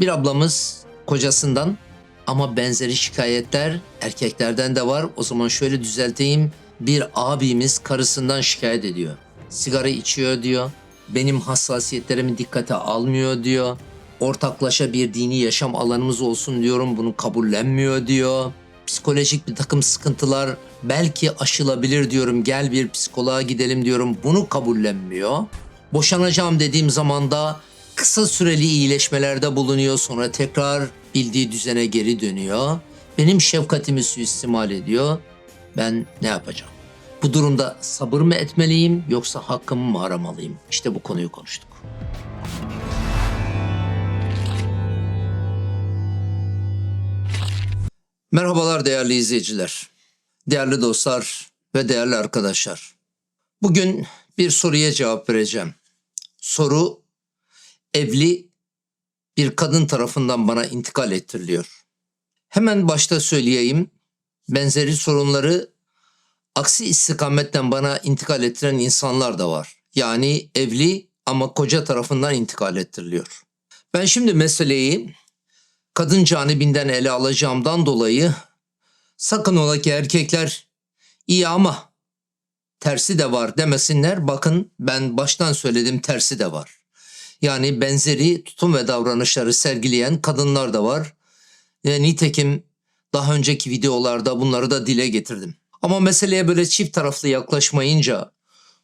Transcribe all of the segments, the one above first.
Bir ablamız kocasından ama benzeri şikayetler erkeklerden de var. O zaman şöyle düzelteyim. Bir abimiz karısından şikayet ediyor. Sigara içiyor diyor. Benim hassasiyetlerimi dikkate almıyor diyor. Ortaklaşa bir dini yaşam alanımız olsun diyorum. Bunu kabullenmiyor diyor. Psikolojik bir takım sıkıntılar belki aşılabilir diyorum. Gel bir psikoloğa gidelim diyorum. Bunu kabullenmiyor. Boşanacağım dediğim zaman da kısa süreli iyileşmelerde bulunuyor. Sonra tekrar bildiği düzene geri dönüyor. Benim şefkatimi suistimal ediyor. Ben ne yapacağım? Bu durumda sabır mı etmeliyim yoksa hakkımı mı aramalıyım? İşte bu konuyu konuştuk. Merhabalar değerli izleyiciler, değerli dostlar ve değerli arkadaşlar. Bugün bir soruya cevap vereceğim. Soru evli bir kadın tarafından bana intikal ettiriliyor. Hemen başta söyleyeyim. Benzeri sorunları aksi istikametten bana intikal ettiren insanlar da var. Yani evli ama koca tarafından intikal ettiriliyor. Ben şimdi meseleyi kadın canibinden ele alacağımdan dolayı sakın ola ki erkekler iyi ama tersi de var demesinler. Bakın ben baştan söyledim tersi de var. Yani benzeri tutum ve davranışları sergileyen kadınlar da var. E, nitekim daha önceki videolarda bunları da dile getirdim. Ama meseleye böyle çift taraflı yaklaşmayınca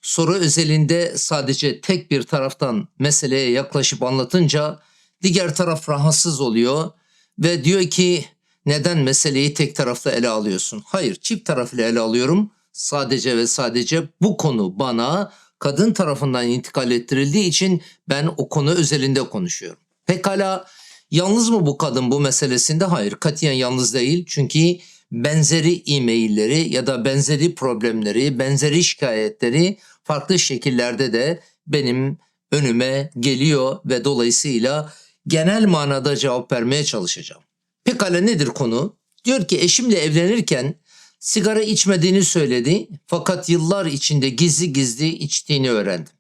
soru özelinde sadece tek bir taraftan meseleye yaklaşıp anlatınca diğer taraf rahatsız oluyor ve diyor ki neden meseleyi tek taraflı ele alıyorsun? Hayır çift taraflı ele alıyorum. Sadece ve sadece bu konu bana kadın tarafından intikal ettirildiği için ben o konu özelinde konuşuyorum. Pekala yalnız mı bu kadın bu meselesinde? Hayır katiyen yalnız değil. Çünkü benzeri e-mailleri ya da benzeri problemleri, benzeri şikayetleri farklı şekillerde de benim önüme geliyor ve dolayısıyla genel manada cevap vermeye çalışacağım. Pekala nedir konu? Diyor ki eşimle evlenirken sigara içmediğini söyledi fakat yıllar içinde gizli gizli içtiğini öğrendim.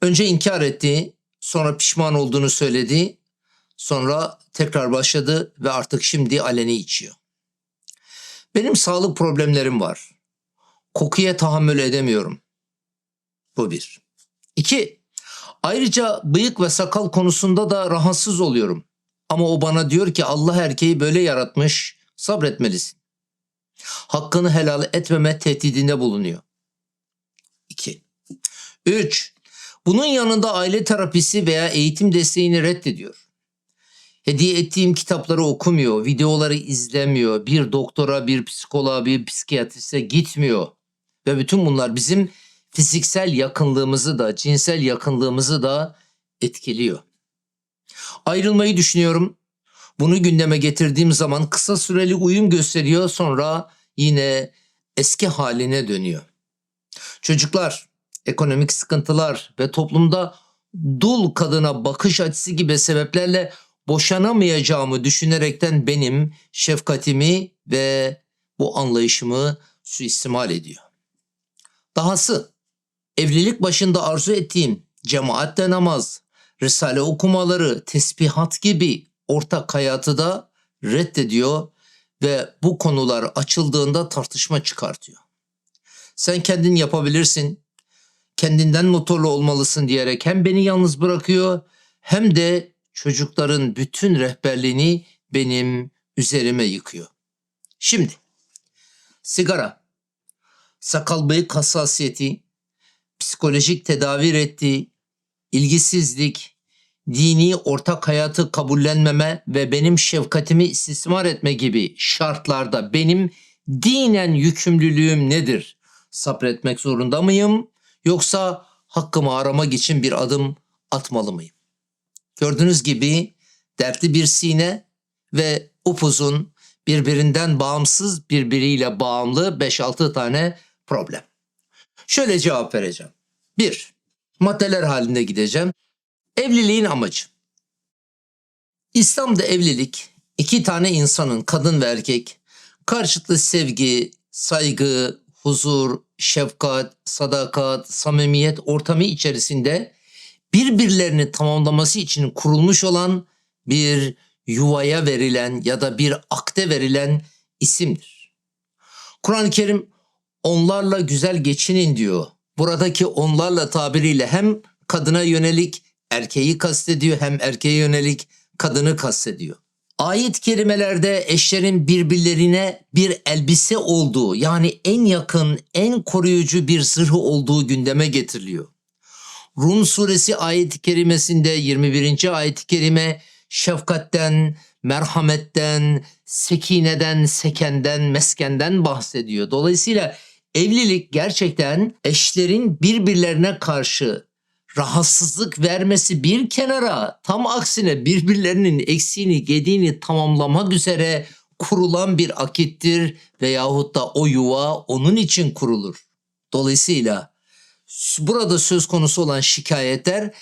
Önce inkar etti, sonra pişman olduğunu söyledi, sonra tekrar başladı ve artık şimdi aleni içiyor. Benim sağlık problemlerim var. Kokuya tahammül edemiyorum. Bu bir. İki, ayrıca bıyık ve sakal konusunda da rahatsız oluyorum. Ama o bana diyor ki Allah erkeği böyle yaratmış, sabretmelisin. Hakkını helal etmeme tehdidinde bulunuyor. 2. 3. Bunun yanında aile terapisi veya eğitim desteğini reddediyor. Hediye ettiğim kitapları okumuyor, videoları izlemiyor, bir doktora, bir psikoloğa, bir psikiyatriste gitmiyor. Ve bütün bunlar bizim fiziksel yakınlığımızı da, cinsel yakınlığımızı da etkiliyor. Ayrılmayı düşünüyorum. Bunu gündeme getirdiğim zaman kısa süreli uyum gösteriyor sonra yine eski haline dönüyor. Çocuklar, ekonomik sıkıntılar ve toplumda dul kadına bakış açısı gibi sebeplerle boşanamayacağımı düşünerekten benim şefkatimi ve bu anlayışımı suistimal ediyor. Dahası evlilik başında arzu ettiğim cemaatle namaz, risale okumaları, tesbihat gibi ortak hayatı da reddediyor ve bu konular açıldığında tartışma çıkartıyor. Sen kendin yapabilirsin, kendinden motorlu olmalısın diyerek hem beni yalnız bırakıyor hem de çocukların bütün rehberliğini benim üzerime yıkıyor. Şimdi sigara, sakal bıyık hassasiyeti, psikolojik tedavi reddi, ilgisizlik, dini ortak hayatı kabullenmeme ve benim şefkatimi istismar etme gibi şartlarda benim dinen yükümlülüğüm nedir? Sabretmek zorunda mıyım? Yoksa hakkımı aramak için bir adım atmalı mıyım? Gördüğünüz gibi dertli bir sine ve upuzun birbirinden bağımsız birbiriyle bağımlı 5-6 tane problem. Şöyle cevap vereceğim. 1. Maddeler halinde gideceğim. Evliliğin amacı. İslam'da evlilik iki tane insanın kadın ve erkek karşılıklı sevgi, saygı, huzur, şefkat, sadakat, samimiyet ortamı içerisinde birbirlerini tamamlaması için kurulmuş olan bir yuvaya verilen ya da bir akde verilen isimdir. Kur'an-ı Kerim onlarla güzel geçinin diyor. Buradaki onlarla tabiriyle hem kadına yönelik erkeği kastediyor hem erkeğe yönelik kadını kastediyor. Ayet kelimelerde eşlerin birbirlerine bir elbise olduğu yani en yakın, en koruyucu bir zırhı olduğu gündeme getiriliyor. Rum suresi ayet-i kerimesinde 21. ayet-i kerime şefkatten, merhametten, sekineden, sekenden, meskenden bahsediyor. Dolayısıyla evlilik gerçekten eşlerin birbirlerine karşı rahatsızlık vermesi bir kenara tam aksine birbirlerinin eksiğini gediğini tamamlamak üzere kurulan bir akittir veyahut da o yuva onun için kurulur. Dolayısıyla burada söz konusu olan şikayetler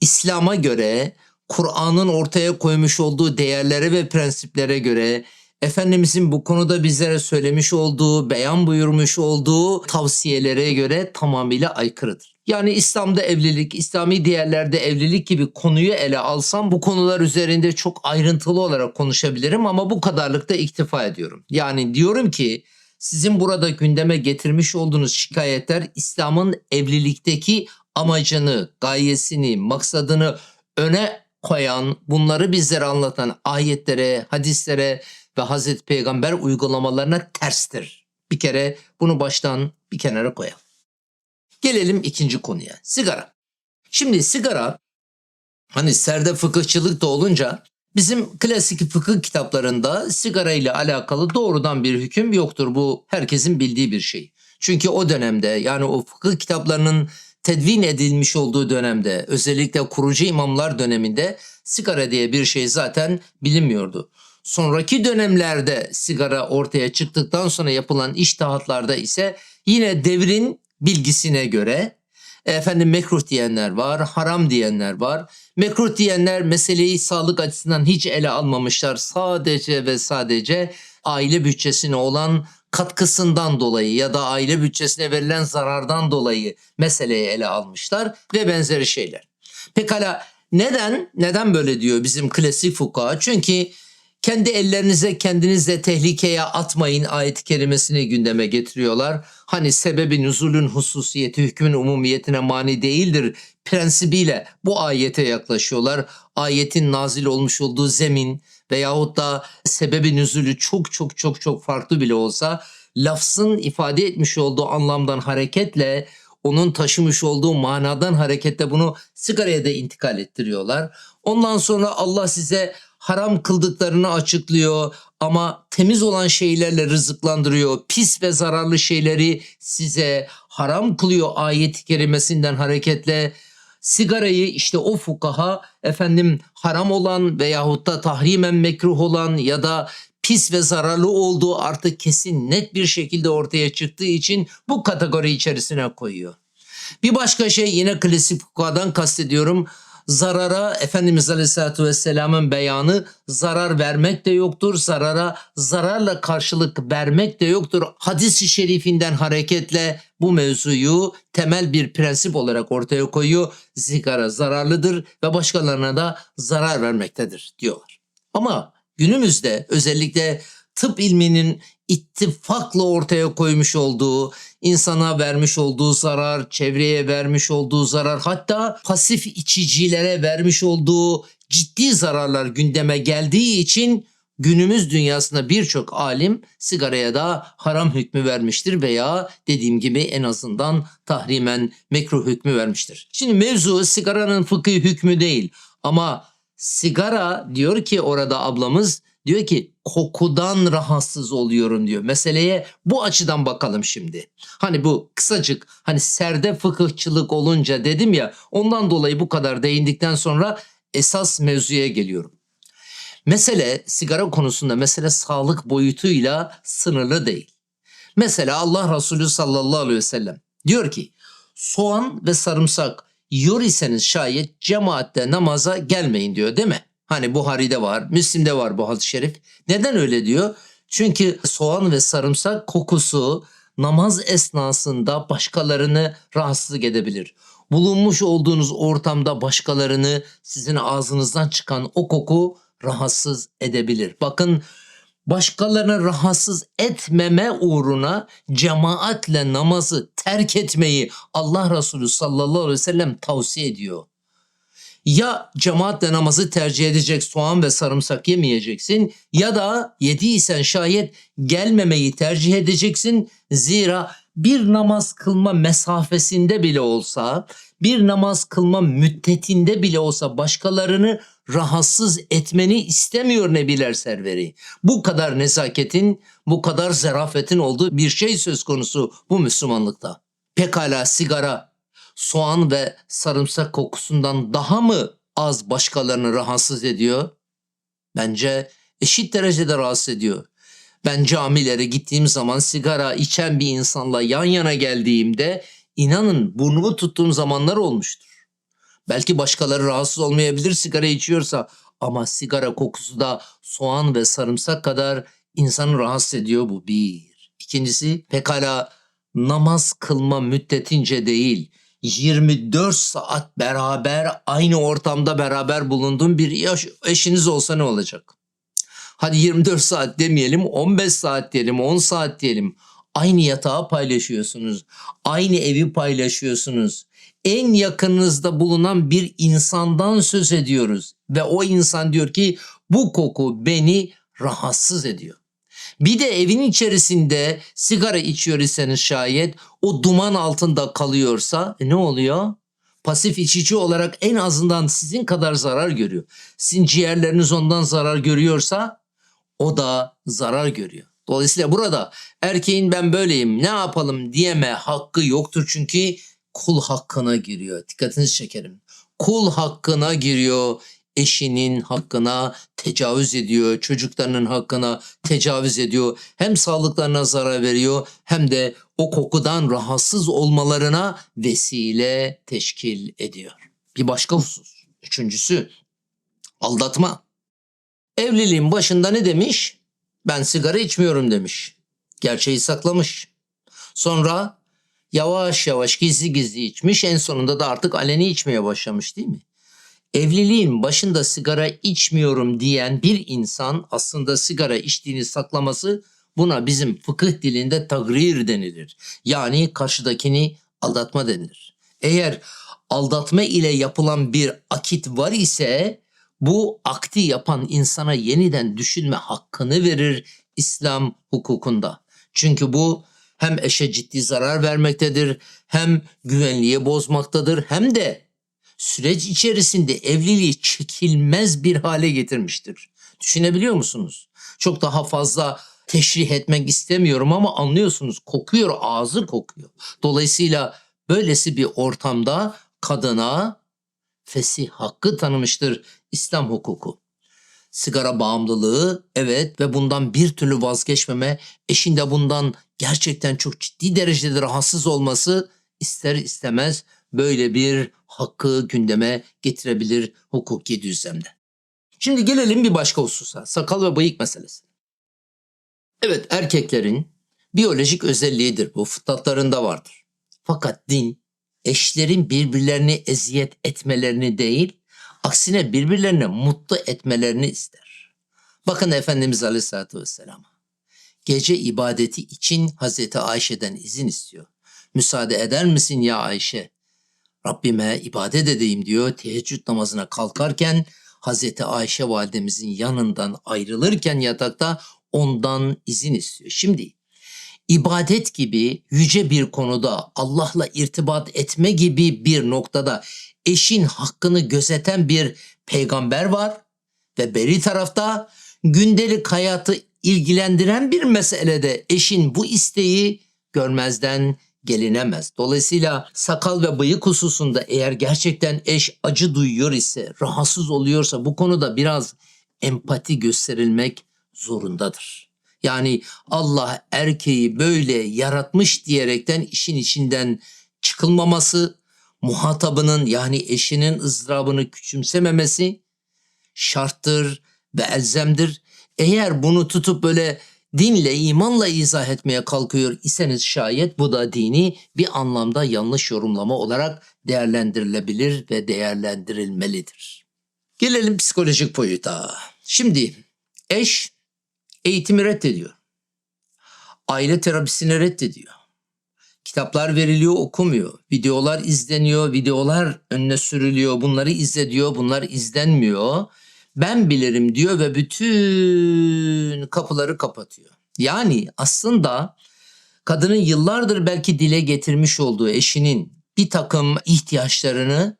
İslam'a göre Kur'an'ın ortaya koymuş olduğu değerlere ve prensiplere göre Efendimizin bu konuda bizlere söylemiş olduğu, beyan buyurmuş olduğu tavsiyelere göre tamamıyla aykırıdır. Yani İslam'da evlilik, İslami değerlerde evlilik gibi konuyu ele alsam bu konular üzerinde çok ayrıntılı olarak konuşabilirim ama bu kadarlıkta iktifa ediyorum. Yani diyorum ki sizin burada gündeme getirmiş olduğunuz şikayetler İslam'ın evlilikteki amacını, gayesini, maksadını öne koyan, bunları bizlere anlatan ayetlere, hadislere ve Hazreti Peygamber uygulamalarına terstir. Bir kere bunu baştan bir kenara koyalım. Gelelim ikinci konuya. Sigara. Şimdi sigara hani serde fıkıhçılık da olunca bizim klasik fıkıh kitaplarında sigara ile alakalı doğrudan bir hüküm yoktur. Bu herkesin bildiği bir şey. Çünkü o dönemde yani o fıkıh kitaplarının tedvin edilmiş olduğu dönemde özellikle kurucu imamlar döneminde sigara diye bir şey zaten bilinmiyordu. Sonraki dönemlerde sigara ortaya çıktıktan sonra yapılan iştahatlarda ise yine devrin bilgisine göre efendim mekruh diyenler var, haram diyenler var. Mekruh diyenler meseleyi sağlık açısından hiç ele almamışlar. Sadece ve sadece aile bütçesine olan katkısından dolayı ya da aile bütçesine verilen zarardan dolayı meseleyi ele almışlar ve benzeri şeyler. Pekala neden? Neden böyle diyor bizim klasik fukaha? Çünkü kendi ellerinize kendinizle tehlikeye atmayın ayet-i kerimesini gündeme getiriyorlar. Hani sebebi nüzulün hususiyeti hükmün umumiyetine mani değildir prensibiyle bu ayete yaklaşıyorlar. Ayetin nazil olmuş olduğu zemin veyahut da sebebi nüzulü çok çok çok çok farklı bile olsa lafzın ifade etmiş olduğu anlamdan hareketle onun taşımış olduğu manadan hareketle bunu sigaraya da intikal ettiriyorlar. Ondan sonra Allah size haram kıldıklarını açıklıyor ama temiz olan şeylerle rızıklandırıyor. Pis ve zararlı şeyleri size haram kılıyor ayet-i kerimesinden hareketle sigarayı işte o fukaha efendim haram olan veyahut da tahrimen mekruh olan ya da pis ve zararlı olduğu artık kesin net bir şekilde ortaya çıktığı için bu kategori içerisine koyuyor. Bir başka şey yine klasik fukahadan kastediyorum zarara Efendimiz Aleyhisselatü Vesselam'ın beyanı zarar vermek de yoktur. Zarara zararla karşılık vermek de yoktur. Hadis-i şerifinden hareketle bu mevzuyu temel bir prensip olarak ortaya koyuyor. Sigara zararlıdır ve başkalarına da zarar vermektedir diyorlar. Ama günümüzde özellikle tıp ilminin ittifakla ortaya koymuş olduğu, insana vermiş olduğu zarar, çevreye vermiş olduğu zarar, hatta pasif içicilere vermiş olduğu ciddi zararlar gündeme geldiği için günümüz dünyasında birçok alim sigaraya da haram hükmü vermiştir veya dediğim gibi en azından tahrimen mekruh hükmü vermiştir. Şimdi mevzu sigaranın fıkhi hükmü değil ama sigara diyor ki orada ablamız Diyor ki kokudan rahatsız oluyorum diyor. Meseleye bu açıdan bakalım şimdi. Hani bu kısacık hani serde fıkıhçılık olunca dedim ya ondan dolayı bu kadar değindikten sonra esas mevzuya geliyorum. Mesele sigara konusunda mesele sağlık boyutuyla sınırlı değil. Mesela Allah Resulü sallallahu aleyhi ve sellem diyor ki soğan ve sarımsak yiyor iseniz şayet cemaatte namaza gelmeyin diyor değil mi? Hani Buhari'de var, Müslim'de var bu hadis-i şerif. Neden öyle diyor? Çünkü soğan ve sarımsak kokusu namaz esnasında başkalarını rahatsızlık edebilir. Bulunmuş olduğunuz ortamda başkalarını sizin ağzınızdan çıkan o koku rahatsız edebilir. Bakın başkalarını rahatsız etmeme uğruna cemaatle namazı terk etmeyi Allah Resulü sallallahu aleyhi ve sellem tavsiye ediyor. Ya cemaatle namazı tercih edecek soğan ve sarımsak yemeyeceksin ya da yediysen şayet gelmemeyi tercih edeceksin. Zira bir namaz kılma mesafesinde bile olsa, bir namaz kılma müddetinde bile olsa başkalarını rahatsız etmeni istemiyor Nebiler Serveri. Bu kadar nezaketin, bu kadar zarafetin olduğu bir şey söz konusu bu Müslümanlıkta. Pekala sigara, soğan ve sarımsak kokusundan daha mı az başkalarını rahatsız ediyor? Bence eşit derecede rahatsız ediyor. Ben camilere gittiğim zaman sigara içen bir insanla yan yana geldiğimde inanın burnumu tuttuğum zamanlar olmuştur. Belki başkaları rahatsız olmayabilir sigara içiyorsa ama sigara kokusu da soğan ve sarımsak kadar insanı rahatsız ediyor bu bir. İkincisi pekala namaz kılma müddetince değil 24 saat beraber aynı ortamda beraber bulunduğun bir yaş- eşiniz olsa ne olacak? Hadi 24 saat demeyelim 15 saat diyelim 10 saat diyelim. Aynı yatağı paylaşıyorsunuz. Aynı evi paylaşıyorsunuz. En yakınınızda bulunan bir insandan söz ediyoruz. Ve o insan diyor ki bu koku beni rahatsız ediyor. Bir de evin içerisinde sigara içiyor iseniz şayet o duman altında kalıyorsa e ne oluyor? Pasif içici olarak en azından sizin kadar zarar görüyor. Sizin ciğerleriniz ondan zarar görüyorsa o da zarar görüyor. Dolayısıyla burada erkeğin ben böyleyim ne yapalım diyeme hakkı yoktur çünkü kul hakkına giriyor. Dikkatinizi çekerim. Kul hakkına giriyor. Eşinin hakkına tecavüz ediyor. Çocuklarının hakkına tecavüz ediyor. Hem sağlıklarına zarar veriyor hem de o kokudan rahatsız olmalarına vesile teşkil ediyor. Bir başka husus. Üçüncüsü aldatma. Evliliğin başında ne demiş? Ben sigara içmiyorum demiş. Gerçeği saklamış. Sonra yavaş yavaş gizli gizli içmiş. En sonunda da artık aleni içmeye başlamış değil mi? Evliliğin başında sigara içmiyorum diyen bir insan aslında sigara içtiğini saklaması buna bizim fıkıh dilinde tagrir denilir. Yani karşıdakini aldatma denilir. Eğer aldatma ile yapılan bir akit var ise bu akti yapan insana yeniden düşünme hakkını verir İslam hukukunda. Çünkü bu hem eşe ciddi zarar vermektedir, hem güvenliği bozmaktadır, hem de süreç içerisinde evliliği çekilmez bir hale getirmiştir. Düşünebiliyor musunuz? Çok daha fazla teşrih etmek istemiyorum ama anlıyorsunuz kokuyor, ağzı kokuyor. Dolayısıyla böylesi bir ortamda kadına fesih hakkı tanımıştır İslam hukuku. Sigara bağımlılığı evet ve bundan bir türlü vazgeçmeme, eşin de bundan gerçekten çok ciddi derecede rahatsız olması ister istemez böyle bir hakkı gündeme getirebilir hukuki düzlemde. Şimdi gelelim bir başka hususa. Sakal ve bıyık meselesi. Evet erkeklerin biyolojik özelliğidir bu fıtratlarında vardır. Fakat din eşlerin birbirlerini eziyet etmelerini değil, aksine birbirlerine mutlu etmelerini ister. Bakın Efendimiz Aleyhisselatü Vesselam'a. Gece ibadeti için Hazreti Ayşe'den izin istiyor. Müsaade eder misin ya Ayşe? Rabbime ibadet edeyim diyor. Teheccüd namazına kalkarken Hazreti Ayşe validemizin yanından ayrılırken yatakta ondan izin istiyor. Şimdi ibadet gibi yüce bir konuda Allah'la irtibat etme gibi bir noktada eşin hakkını gözeten bir peygamber var ve beri tarafta gündelik hayatı ilgilendiren bir meselede eşin bu isteği görmezden gelinemez. Dolayısıyla sakal ve bıyık hususunda eğer gerçekten eş acı duyuyor ise, rahatsız oluyorsa bu konuda biraz empati gösterilmek zorundadır. Yani Allah erkeği böyle yaratmış diyerekten işin içinden çıkılmaması, muhatabının yani eşinin ızdırabını küçümsememesi şarttır ve elzemdir. Eğer bunu tutup böyle dinle, imanla izah etmeye kalkıyor iseniz şayet bu da dini bir anlamda yanlış yorumlama olarak değerlendirilebilir ve değerlendirilmelidir. Gelelim psikolojik boyuta. Şimdi eş eğitimi reddediyor. Aile terapisini reddediyor. Kitaplar veriliyor okumuyor. Videolar izleniyor. Videolar önüne sürülüyor. Bunları izle diyor. Bunlar izlenmiyor. Ben bilirim diyor ve bütün kapıları kapatıyor. Yani aslında kadının yıllardır belki dile getirmiş olduğu eşinin bir takım ihtiyaçlarını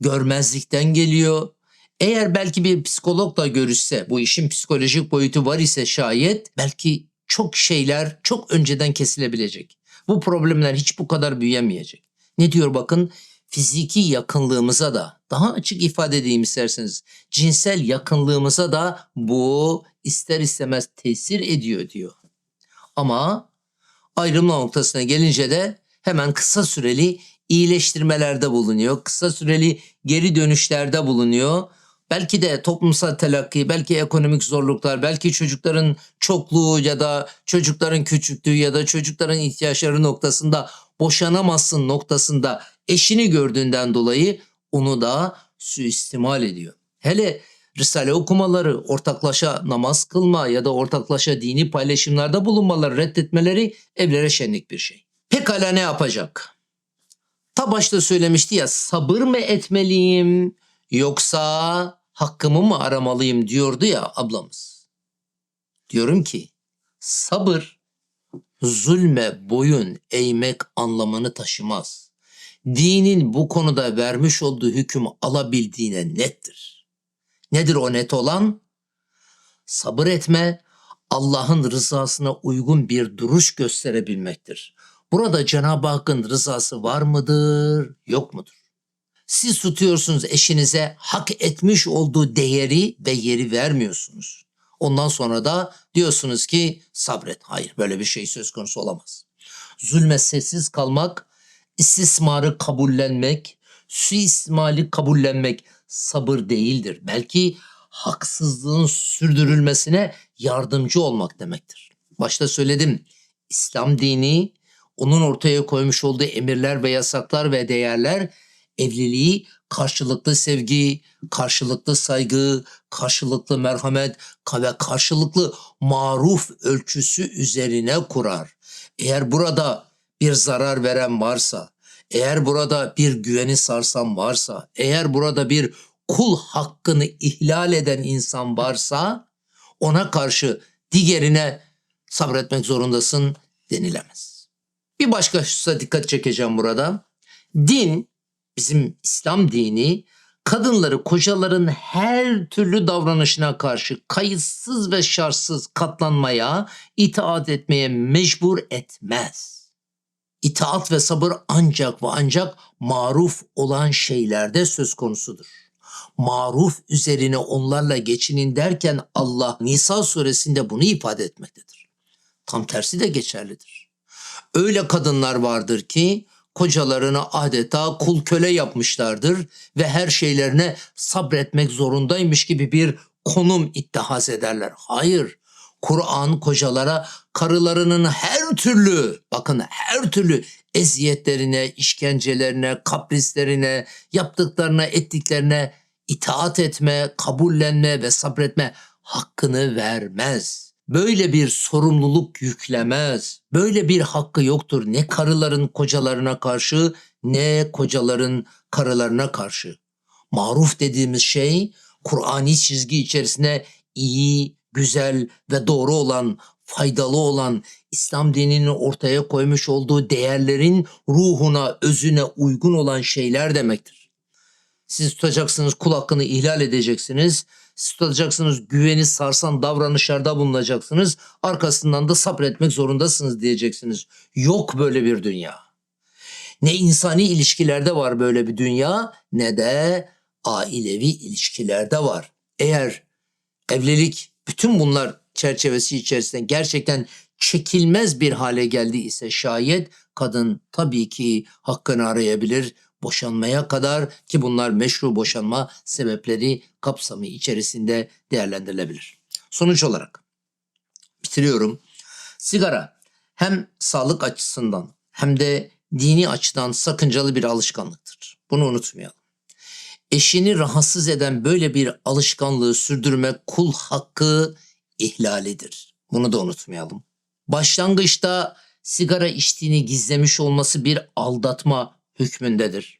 görmezlikten geliyor. Eğer belki bir psikologla görüşse, bu işin psikolojik boyutu var ise şayet belki çok şeyler çok önceden kesilebilecek. Bu problemler hiç bu kadar büyüyemeyecek. Ne diyor bakın? Fiziki yakınlığımıza da daha açık ifade edeyim isterseniz cinsel yakınlığımıza da bu ister istemez tesir ediyor diyor. Ama ayrılma noktasına gelince de hemen kısa süreli iyileştirmelerde bulunuyor. Kısa süreli geri dönüşlerde bulunuyor. Belki de toplumsal telakki, belki ekonomik zorluklar, belki çocukların çokluğu ya da çocukların küçüklüğü ya da çocukların ihtiyaçları noktasında boşanamazsın noktasında eşini gördüğünden dolayı onu da suistimal ediyor. Hele Risale okumaları, ortaklaşa namaz kılma ya da ortaklaşa dini paylaşımlarda bulunmaları, reddetmeleri evlere şenlik bir şey. Pekala ne yapacak? Ta başta söylemişti ya sabır mı etmeliyim yoksa hakkımı mı aramalıyım diyordu ya ablamız. Diyorum ki sabır zulme boyun eğmek anlamını taşımaz. Dinin bu konuda vermiş olduğu hüküm alabildiğine nettir. Nedir o net olan? Sabır etme, Allah'ın rızasına uygun bir duruş gösterebilmektir. Burada Cenab-ı Hakk'ın rızası var mıdır, yok mudur? Siz tutuyorsunuz eşinize hak etmiş olduğu değeri ve yeri vermiyorsunuz. Ondan sonra da diyorsunuz ki sabret. Hayır böyle bir şey söz konusu olamaz. Zulme sessiz kalmak, istismarı kabullenmek, suistimali kabullenmek sabır değildir. Belki haksızlığın sürdürülmesine yardımcı olmak demektir. Başta söyledim. İslam dini onun ortaya koymuş olduğu emirler ve yasaklar ve değerler evliliği karşılıklı sevgi, karşılıklı saygı, karşılıklı merhamet ve karşılıklı maruf ölçüsü üzerine kurar. Eğer burada bir zarar veren varsa, eğer burada bir güveni sarsan varsa, eğer burada bir kul hakkını ihlal eden insan varsa ona karşı diğerine sabretmek zorundasın denilemez. Bir başka hususa dikkat çekeceğim burada. Din, bizim İslam dini kadınları kocaların her türlü davranışına karşı kayıtsız ve şartsız katlanmaya, itaat etmeye mecbur etmez. İtaat ve sabır ancak ve ancak maruf olan şeylerde söz konusudur. Maruf üzerine onlarla geçinin derken Allah Nisa suresinde bunu ifade etmektedir. Tam tersi de geçerlidir. Öyle kadınlar vardır ki kocalarını adeta kul köle yapmışlardır ve her şeylerine sabretmek zorundaymış gibi bir konum ittihaz ederler. Hayır, Kur'an kocalara karılarının her türlü, bakın her türlü eziyetlerine, işkencelerine, kaprislerine, yaptıklarına, ettiklerine itaat etme, kabullenme ve sabretme hakkını vermez. Böyle bir sorumluluk yüklemez. Böyle bir hakkı yoktur ne karıların kocalarına karşı ne kocaların karılarına karşı. Maruf dediğimiz şey Kur'ani çizgi içerisine iyi, güzel ve doğru olan, faydalı olan İslam dininin ortaya koymuş olduğu değerlerin ruhuna, özüne uygun olan şeyler demektir. Siz tutacaksınız kul hakkını ihlal edeceksiniz. Siz tutacaksınız güveni sarsan davranışlarda bulunacaksınız. Arkasından da sabretmek zorundasınız diyeceksiniz. Yok böyle bir dünya. Ne insani ilişkilerde var böyle bir dünya ne de ailevi ilişkilerde var. Eğer evlilik bütün bunlar çerçevesi içerisinde gerçekten çekilmez bir hale geldi ise şayet kadın tabii ki hakkını arayabilir, boşanmaya kadar ki bunlar meşru boşanma sebepleri kapsamı içerisinde değerlendirilebilir. Sonuç olarak bitiriyorum. Sigara hem sağlık açısından hem de dini açıdan sakıncalı bir alışkanlıktır. Bunu unutmayalım. Eşini rahatsız eden böyle bir alışkanlığı sürdürmek kul hakkı ihlalidir. Bunu da unutmayalım. Başlangıçta sigara içtiğini gizlemiş olması bir aldatma hükmündedir.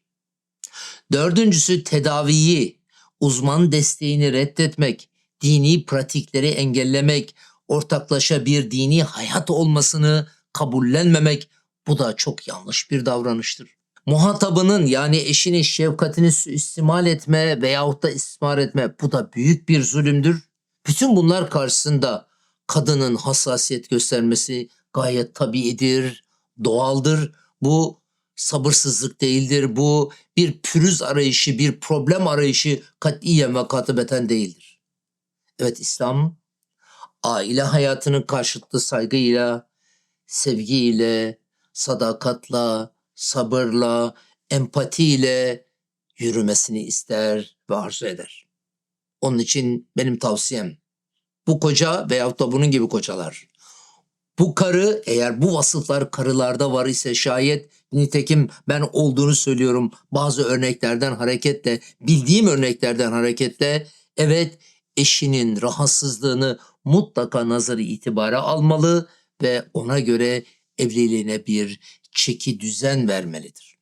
Dördüncüsü tedaviyi, uzman desteğini reddetmek, dini pratikleri engellemek, ortaklaşa bir dini hayat olmasını kabullenmemek bu da çok yanlış bir davranıştır. Muhatabının yani eşinin şefkatini suistimal etme veyahut da istismar etme bu da büyük bir zulümdür. Bütün bunlar karşısında kadının hassasiyet göstermesi gayet tabiidir, doğaldır. Bu sabırsızlık değildir. Bu bir pürüz arayışı, bir problem arayışı katiyen ve katibeten değildir. Evet İslam aile hayatının karşılıklı saygıyla, sevgiyle, sadakatla, sabırla, empatiyle yürümesini ister ve arzu eder. Onun için benim tavsiyem bu koca veyahut da bunun gibi kocalar. Bu karı eğer bu vasıflar karılarda var ise şayet nitekim ben olduğunu söylüyorum bazı örneklerden hareketle bildiğim örneklerden hareketle evet eşinin rahatsızlığını mutlaka nazarı itibara almalı ve ona göre evliliğine bir çeki düzen vermelidir.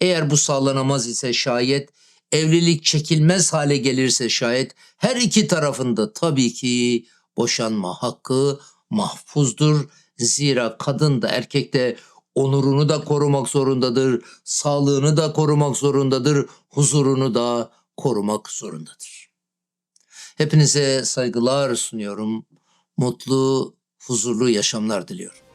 Eğer bu sağlanamaz ise şayet evlilik çekilmez hale gelirse şayet her iki tarafında tabii ki boşanma hakkı mahfuzdur. Zira kadın da erkek de onurunu da korumak zorundadır, sağlığını da korumak zorundadır, huzurunu da korumak zorundadır. Hepinize saygılar sunuyorum. Mutlu, huzurlu yaşamlar diliyorum.